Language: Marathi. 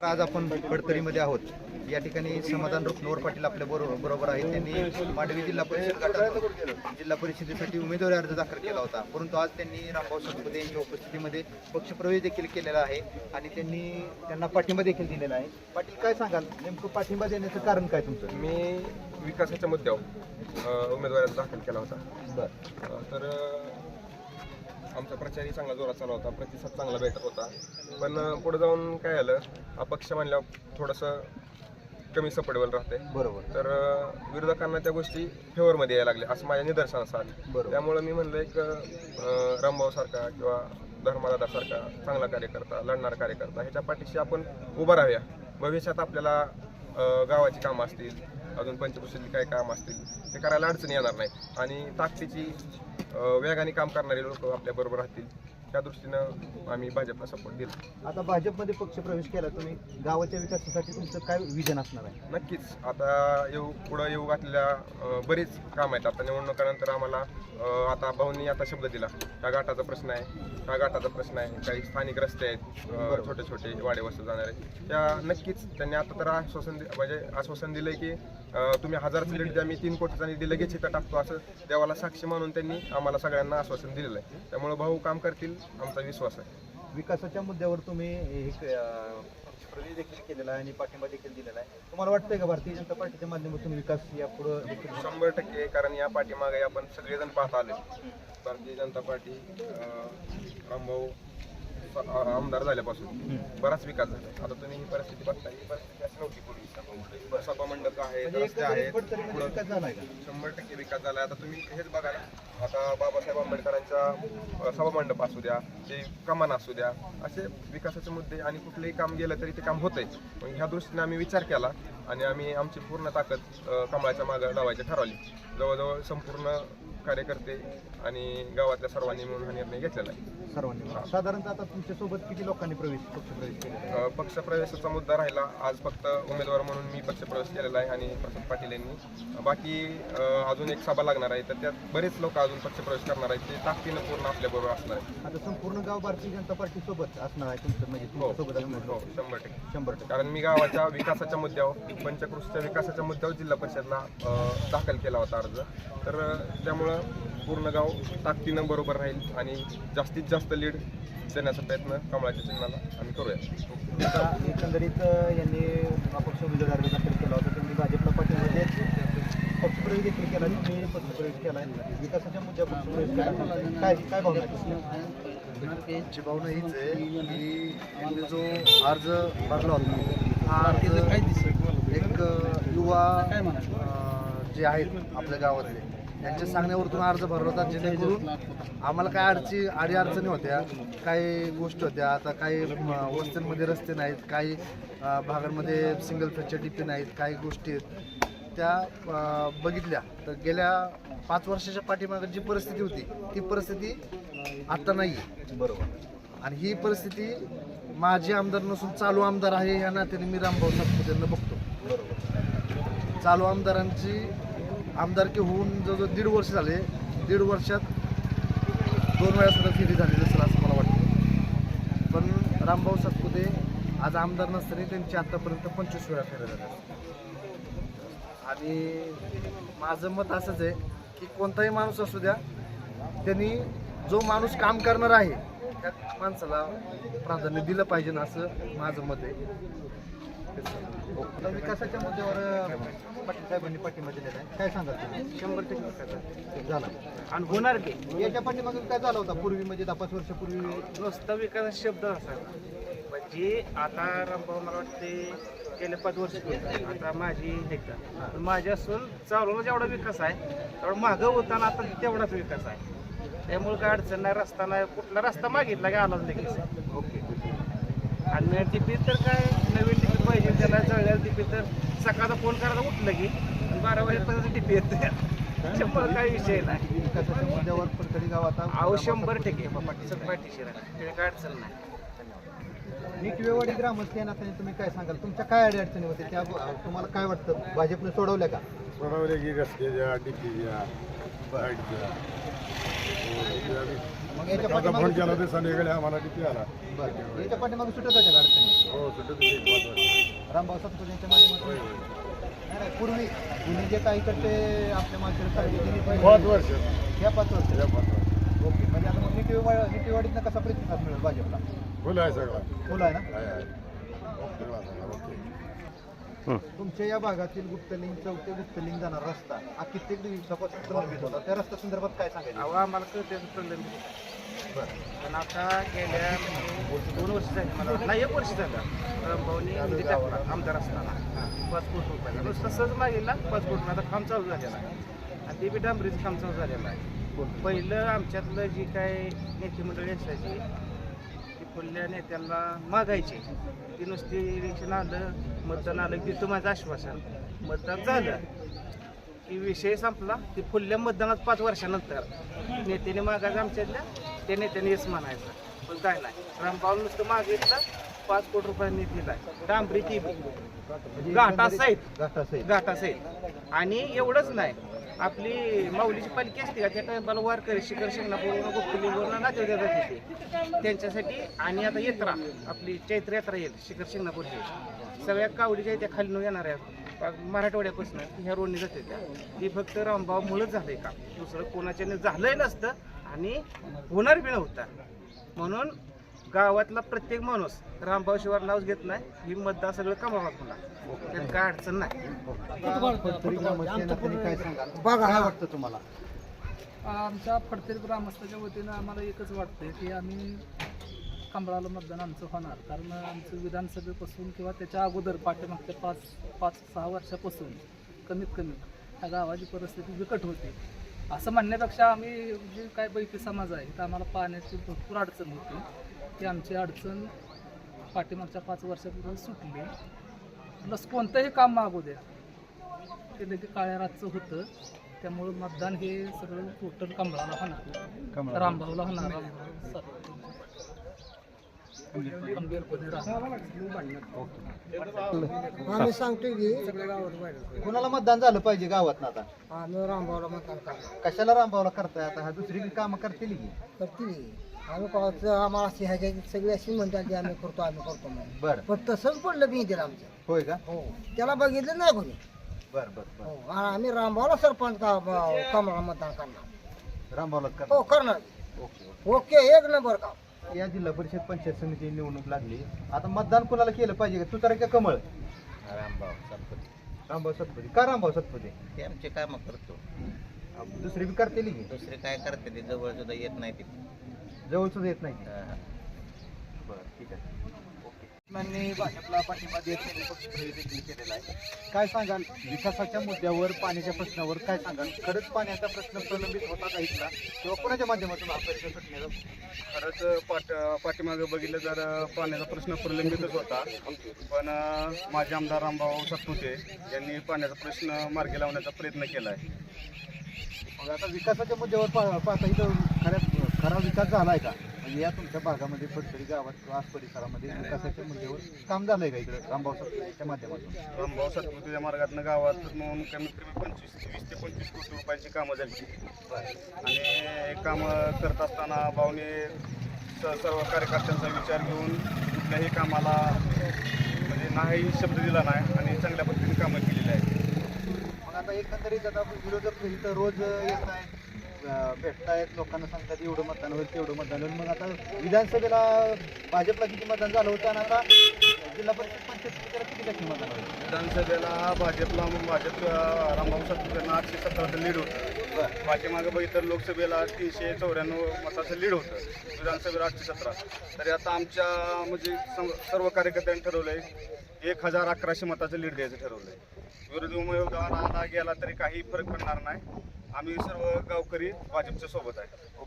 आज आपण कडतरीमध्ये आहोत. या ठिकाणी समाधान रुक्नवर पाटील आपल्या बरोबर बरोबर आहेत. त्यांनी मांडवी जिल्हा परिषद गटात जिल्हा परिषदेसाठी उमेदवारी अर्ज दाखल केला होता. परंतु आज त्यांनी रामभाऊ सातपुते यांच्या उपस्थितीमध्ये पक्षप्रवेश देखील केलेला आहे आणि त्यांनी त्यांना पाठिंबा देखील दिलेला आहे. पाटील काय सांगाल? नेमकं पाठिंबा देण्याचं कारण काय तुमचं? मी विकासाच्या मुद्द्यावर उमेदवारी अर्ज दाखल केला होता. बरं. तर आमचा प्रचारही चांगला जोरात चालू होता प्रतिसाद चांगला भेटत होता. पण पुढे जाऊन काय आलं अपक्ष म्हणल्यावर थोडंसं कमी सपोर्टेबल राहते बरोबर. तर अ, विरोधकांना त्या गोष्टी फेवरमध्ये यायला लागल्या असं माझ्या निदर्शनास आलं. बरोबर. त्यामुळं मी म्हणलं एक अ, रामभाऊ सारखा किंवा धर्मदादा सारखा चांगला कार्यकर्ता लढणारा कार्यकर्ता ह्याच्या पाठीशी आपण उभं राहूया. भविष्यात आपल्याला अ, गावाची कामं असतील अजून पंचकृषीतली काही कामं असतील ते करायला अडचणी येणार नाहीत आणि ताकदीची वेगाने काम करणारे लोक आपल्याबरोबर राहतील. त्या दृष्टीनं आम्ही भाजपला सपोर्ट दिला. आता भाजपमध्ये पक्षप्रवेश केला तुम्ही गावाच्या विकासासाठी तुमचं काय विजन असणार आहे? नक्कीच. आता येऊ पुढं येऊ घातलेल्या बरीच काम आहेत. आता निवडणुकानंतर आम्हाला आता भाऊंनी आता शब्द दिला. ह्या घाटाचा प्रश्न आहे ह्या घाटाचा प्रश्न आहे. काही स्थानिक रस्ते आहेत छोटे छोटे वाडे वस्तू जाणारे त्या नक्कीच त्यांनी आता तर आश्वासन म्हणजे आश्वासन दिलंय की तुम्ही हजारचं लीड द्या मी तीन कोटीचा निधी लगेच इथं टाकतो असं देवाला साक्षी म्हणून त्यांनी आम्हाला सगळ्यांना आश्वासन दिलेलं आहे. त्यामुळे भाऊ काम करतील आमचा विश्वास आहे. विकासाच्या मुद्द्यावर तुम्ही हे अं, पक्षप्रवेश देखील केलेला आहे आणि पाठिंबा देखील दिलेला आहे. तुम्हाला वाटतंय का भारतीय जनता पार्टीच्या माध्यमातून विकास या पुढे देखील? शंभर टक्के कारण या पाठीमागे आपण सगळेजण पाहत आले भारतीय जनता पार्टी अं, रामभाऊ आमदार झाल्यापासून बराच विकास झाला. आता तुम्ही ही परिस्थिती बघताय ही परिस्थिती नव्हती पूर्वी सभा मंडप आहे म्हणजे रस्ते आहेत. शंभर टक्के विकास झाला आता तुम्ही हेच बघा ना आता बाबासाहेब आंबेडकरांच्या सभामंडप असू द्या ते कमान असू द्या असे विकासाचे मुद्दे आणि कुठलेही काम गेलं तरी ते काम होतंय. मग ह्या दृष्टीने आम्ही विचार केला आणि आम्ही आमची पूर्ण ताकद कमळाच्या मागं लावायची ठरवली. जवळजवळ संपूर्ण कार्यकर्ते आणि गावातल्या सर्वांनी मिळून हा निर्णय घेतलेला आहे. सर्वांनी. साधारणतः आता तुमच्यासोबत किती लोकांनी प्रवेश पक्षप्रवेश केलेला आहे? अ, पक्षप्रवेशाचा मुद्दा राहिला. आज फक्त उमेदवार म्हणून मी पक्षप्रवेश केलेला आहे आणि प्रसाद पाटील यांनी. बाकी अजून एक सभा लागणार आहे तर त्यात बरेच लोक अजून पक्षप्रवेश करणार आहेत. ते ताकदीनं पूर्ण आपल्याबरोबर असणार आहे आता संपूर्ण गाव भारतीय जनता पार्टी सोबत असणार आहे तुमचं म्हणजे हो हो. शंभर टक्के. शंभर टक्के. कारण मी गावाच्या विकासाच्या मुद्द्यावर पंचकृषीच्या विकासाच्या मुद्द्यावर जिल्हा परिषदला दाखल केला होता अर्ज. तर त्यामुळं पूर्ण गाव ताकदीनं बरोबर राहील आणि जास्तीत जास्त लीड देण्याचा प्रयत्न कमळाच्या चिन्हाला आम्ही करूया. आता एकंदरीत यांनी अपक्ष उमेदवार अर्ज दाखल केला होता. त्यांनी भाजपला पाठिंबा देत पक्षप्रवेश देखील केला तुम्ही पक्षप्रवेश केला. विकासाच्या मुद्द्यावर पक्षप्रवेश केला. काय काय भावना? त्यांची भावना हीच आहे की त्यांनी जो अर्ज भरला होता हा अर्ज एक युवा जे आहेत आपल्या गावातले त्यांच्या सांगण्यावरतून अर्ज भरला होता जेणेकरून आम्हाला काय अडची आडी अडचणी होत्या काही गोष्टी होत्या. आता काही वस्त्यांमध्ये रस्ते नाहीत काही भागांमध्ये सिंगल फेजच्या डिपी नाहीत काही गोष्टी आहेत. त्या बघितल्या. तर गेल्या पाच वर्षाच्या पाठीमागे जी परिस्थिती होती ती परिस्थिती आता नाही आहे बरोबर आणि ही परिस्थिती माझे आमदार नसून चालू आमदार आहे या नात्याने मी रामभाऊ सातपुते यांना बघतो. चालू आमदारांची आमदारकी होऊन जवळजवळ दीड वर्ष झाले. दीड वर्षात दोन वेळा सुद्धा फेरी झालेली असेल असं मला वाटतं. पण रामभाऊ सातपुते आज आमदार नसताना त्यांची आतापर्यंत पंचवीस वेळा फेऱ्या झाल्या आणि माझं मत असंच आहे की कोणताही माणूस असू द्या त्यांनी जो माणूस काम करणार आहे त्या माणसाला प्राधान्य दिलं पाहिजे ना असं माझं मत आहे. विकासाच्या मुद्द्यावर पाटील साहेबांनी पाठिंबा दिलेला आहे. काय सांगाल तुम्ही? शंभर टक्के. विकास झाला. आणि होणार की? याच्या पाठीमागून काय झाला होता? पूर्वी म्हणजे दहा पाच वर्षापूर्वी? नुसता विकास शब्द असायचा म्हणजे आता रामभाऊ मला वाटते गेल्या पाच वर्ष केलं. आता माझी का पण माझी असून चालवला जेवढा विकास आहे. तेवढा मागं होताना आता तेवढाच विकास आहे. त्यामुळे काय अडचण नाही. रस्ता नाही. कुठला रस्ता मागितला की आलाच लगेच. ओके. आणि टिपीत तर काय नवीन टिपीत पाहिजे त्याला जळलेल्या टिपीत तर सकाळचा फोन करायला उठलं की बारा वाजेपर्यंत टिपी येते. शंभर काही विषय नाही. अहो शंभर टक्के. पाठीशी राहणार त्याला काय अडचण नाही. निकवेवाडी ग्रामस्थ या नात्याने तुम्ही काय सांगाल? तुमच्या काय अडचणी होत्या? त्या तुम्हाला काय वाटतं? भाजपने सोडवल्या का? सोडवले की रस्ते द्या डिपी द्या आता फोन केला तर संध्याकाळी आम्हाला किती आला? बरं. याच्या पाठीमागे सुटत होत्या अडचणी? हो सुटत एक पाच वाजता. रामभाऊ सातपुते यांच्या माध्यमातून नाही नाही, पूर्वी जे काही करते आपल्या मागच्या पाच वर्ष. या पाच वर्ष. या पाच वर्ष. ओके म्हणजे आता मग निटेवाडी निटेवाडीतनं कसा प्रतिसाद मिळेल भाजपला? फुल आहे सगळा. फुल आहे ना? आहे, सगळा, ओके. तुमच्या या भागातील गुप्तलिंग चौथे गुप्तलिंग जाणार रस्ता. हा कित्येक दिवसापासून प्रलंबित होता. त्या रस्त्या संदर्भात काय सांगायचं? अहो आम्हाला कळते प्रॉब्लेम पण आता गेल्या दोन वर्ष झाली मला वाटतं. नाही एक वर्ष झालं. रामभाऊनी निधी टाकला आमदार असताना पाच कोटी रुपयाला. नुसतं सहज मागितला पाच कोटी आता काम चालू झालेलं आहे. आणि ते बी डांबरीचं काम चालू झालेलं आहे. पहिलं आमच्यातलं जी काय नेते मंडळी असायची ती पुढल्या नेत्यांना मागायची. ती नुसती इलेक्शन आलं मतदान आलं की माझं आश्वासन. मतदान झालं. की विषय संपला. ती फुडल्या मतदानात पाच वर्षानंतर. नेत्याने मागायचं आमच्यातल्या त्या नेत्याने येस म्हणायचं. पण काय नाही. रामपाल नुसतं मागितलं पाच कोटी रुपयांनी दिलाय डांबरी ती बी घाटासहित. घाटासहित. घाटासहित. आणि एवढंच नाही. आपली माऊलीची पालखी असते का? त्या टायमाला वारकरी शिखर शिंगणापूरवरून गुप्तलिंगवरून नाते देतात तिथे. त्यांच्यासाठी आणि आता यात्रा आपली चैत्र यात्रा येईल शिखर शिंगणापूरची सगळ्या कावडीच्या त्या खाली येणार आहेत मराठवाड्यापासून ह्या रोडने जाते त्या. ती फक्त रामभाव झालं झालंय का? दुसरं कोणाच्याने झालंय नसतं आणि होणार बी नव्हता. म्हणून गावातला प्रत्येक माणूस रामभाव शिवार नाव घेत नाही. ही मतदार सगळं कमावा होणार त्यात काय अडचण नाही. तरी काय सांगाल काय वाटतं तुम्हाला? आमच्या फडतेर ग्रामस्थाच्या वतीनं आम्हाला एकच वाटतं की आम्ही कंबळाला मतदान आमचं होणार. कारण आमचं विधानसभेपासून किंवा त्याच्या अगोदर पाठीमागच्या पाच पाच सहा वर्षापासून कमीत कमी या गावाची परिस्थिती बिकट होती. असं म्हणण्यापेक्षा आम्ही जे काय बैठी समाज आहे तर आम्हाला पाण्याची भरपूर अडचण होती. ती आमची अडचण पाठीमागच्या पाच वर्षापूर्वी सुटली. प्लस कोणतंही काम मागू द्या. ते देखील काळ्या रातचं होतं. त्यामुळं मतदान हे सगळं टोटल कमळाला होणार. रामभाऊला होणार राहणार. आम्ही सांगतो की कुणाला मतदान झालं पाहिजे गावात आता? आम्ही रामभाऊला मतदान करणार कशाला रामभाऊला करताय आता? हा दुसरी कामं करतील की. करतील आम्ही कळाचं आम्हाला अशी ह्याच्या सगळी अशी म्हणतात की आम्ही करतो आम्ही करतो म्हणून. बरं. पण तसंच पडलं मी त्याला आमचं. होय का? हो. त्याला बघितलं नाही कोणी. बरं बरं हो. आणि आम्ही रामभाऊला सरपंच का कमळा मतदान करणार. रामभाऊला हो करणार. Okay okay. एक नंबर का या जिल्हा परिषद पंचायत समिती निवडणूक लागली. आता मतदान कुणाला केलं पाहिजे का? तुतारे का कमळ? रामभाऊ सतपती. रामभाऊ सतपती. का रामभाऊ सतपती? ते आमचे कामं करतो. दुसरी बी करतील की? दुसरे काय करते ते? जवळ सुद्धा येत नाही ते जवळ सुद्धा येत नाही. अं, बरं ठीक आहे. ओके. भाजपला पाठिंबा देत त्यांनी पक्षप्रवेश देखील केलेला आहे. काय सांगाल? विकासाच्या मुद्द्यावर पाण्याच्या प्रश्नावर काय सांगाल? खरंच पाण्याचा प्रश्न प्रलंबित होता का इथला? किंवा कोणाच्या माध्यमातून हा खरंच पाठ पाठीमागं बघितलं तर पाण्याचा प्रश्न प्रलंबितच होता. पण माझे आमदार रामभाऊ सातपुते यांनी पाण्याचा प्रश्न मार्गी लावण्याचा प्रयत्न केला आहे. मग आता विकासाच्या मुद्द्यावर पा- पाहता इथं खऱ्या खरा विकास झाला आहे का? म्हणजे या तुमच्या भागामध्ये फडतरी गावात किंवा आस परिसरामध्ये विकासाच्या मुद्द्यावर काम झालंय का इकडे? रामभाऊ सातपुतेच्या माध्यमातून. रामभाऊ सातपुतेच्या मार्गातनं गावात म्हणून कमीत कमी पंचवीस वीस ते पंचवीस कोटी रुपयाची कामं झाली. आणि कामं करत असताना भाऊने स- सर्व कार्यकर्त्यांचा विचार घेऊन कुठल्याही कामाला म्हणजे नाही शब्द दिला नाही आणि चांगल्या पद्धतीने कामं केलेली आहेत. मग आता एकंदरीत आता विरोधक इथं रोज येत आहेत. भेटतायत लोकांना सांगतात एवढं मतदान होईल तेवढं मतदान होईल. मग आता विधानसभेला भाजपला किती मतदान झालं होतं आणि आता जिल्हा परिषद पंचायत किती टक्के मतदान होईल विधानसभेला भाजपला भाजप अं, रामभाऊ सातपुतेंना आठशे सतराचं लीड होतं. पाठीमागं बघितलं लोकसभेला तीनशे चौऱ्याण्णव मताचं लीड होतं. विधानसभेला आठशे सतरा. तरी आता आमच्या म्हणजे सर्व कार्यकर्त्यांनी ठरवलंय एक हजार अकराशे मताचं लीड द्यायचं ठरवलंय. विरोधी उमेदवार आला गेला तरी काही फरक पडणार नाही. आम्ही सर्व गावकरी भाजपच्या सोबत आहे.